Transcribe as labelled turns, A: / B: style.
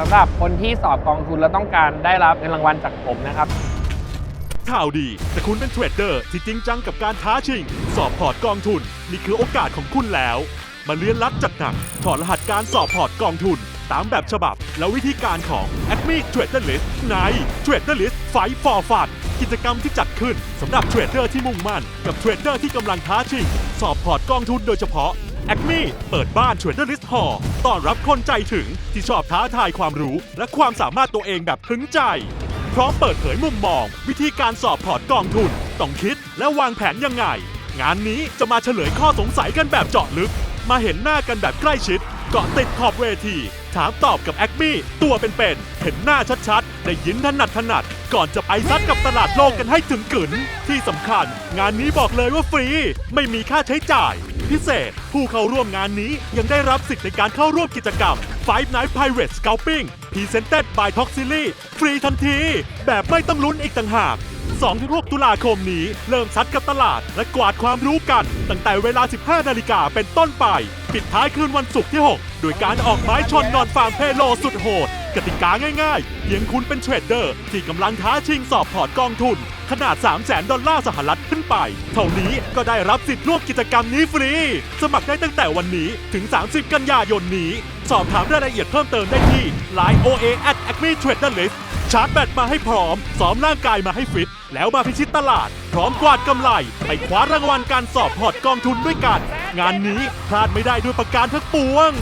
A: สำหรับคนที่สอบกองทุนแล้วต้องการได้รับเงินรางวัลจากผมนะครับ
B: ข่าวดีแต่คุณเป็นเทรดเดอร์ที่จริงจังกับการท้าชิง สอบพอร์ตกองทุน นี่คือโอกาสของคุณแล้ว มาเรียนรัดจัดหนักถอดรหัสการสอบพอร์ตกองทุน ตามแบบฉบับ และวิธีการของ a c m e Trader List ใน Trader List Fight for Fun กิจกรรมที่จัดขึ้นสำหรับเทรดเดอร์ที่มุ่งมั่น กับเทรดเดอร์ที่กำลังท้าชิง สอบพอร์ตกองทุนโดยเฉพาะ a c m e เปิดบ้าน Trader List Hall ต้อนรับคนใจถึงที่ชอบท้าทายความรู้ และความสามารถตัวเองแบบถึงใจ พร้อมเปิดเผยมุมมอง วิธีการสอบพอร์ตกองทุน ต้องคิดและวางแผนยังไง งานนี้จะมาเฉลยข้อสงสัยกันแบบเจาะลึก มาเห็นหน้ากันแบบใกล้ชิดเกาะติดขอบเวที ถามตอบกับแอคมีตัวเป็นๆเห็นหน้าชัดๆได้ยินถนัดถนัด ก่อนจะไปซัดกับตลาดโลกกันให้ถึงกึนที่สำคัญ งานนี้บอกเลยว่าฟรี ไม่มีค่าใช้จ่าย พิเศษ ผู้เข้าร่วมงานนี้ยังได้รับสิทธิ์ในการเข้าร่วมกิจกรรม Five Night Pirate Scalping Presented by Toxily ฟรีทันที แบบไม่ต้องลุ้นอีกต่างหาก 2-6 ตุลาคมนี้ เริ่มซัดกับตลาด และกวาดความรู้กัน ตั้งแต่เวลา 15 นาฬิกาเป็นต้นไป ปิดท้ายคืนวันศุกร์ที่ 6 โดยการออกไม้ชนนอนฟาร์มเพโลสุดโหด กติกาง่ายๆ เพียงคุณเป็นเทรดเดอร์ ที่กำลังท้าชิงสอบพอร์ตกองทุน ขนาด 3 0 0 0 0 0ดอลลาร์สหรัฐขึ้นไป เท่านี้ก็ได้รับสิทธิ์ร่วมกิจกรรมนี้ฟรี สมัครได้ตั้งแต่วันนี้ถึง 30 กันยายนนี้ สอบถามรายละเอียดเพิ่มเติมได้ที่ Line OA at Acme Trader List ชาร์จแบตมาให้พร้อมซ้อมร่างกายมาให้ฟิต แล้วมาพิชิตตลาด พร้อมกวาดกำไร ไปคว้ารางวัลการสอบพอร์ตกองทุนด้วยกัน งานนี้พลาดไม่ได้ด้วยประการทั้งปวง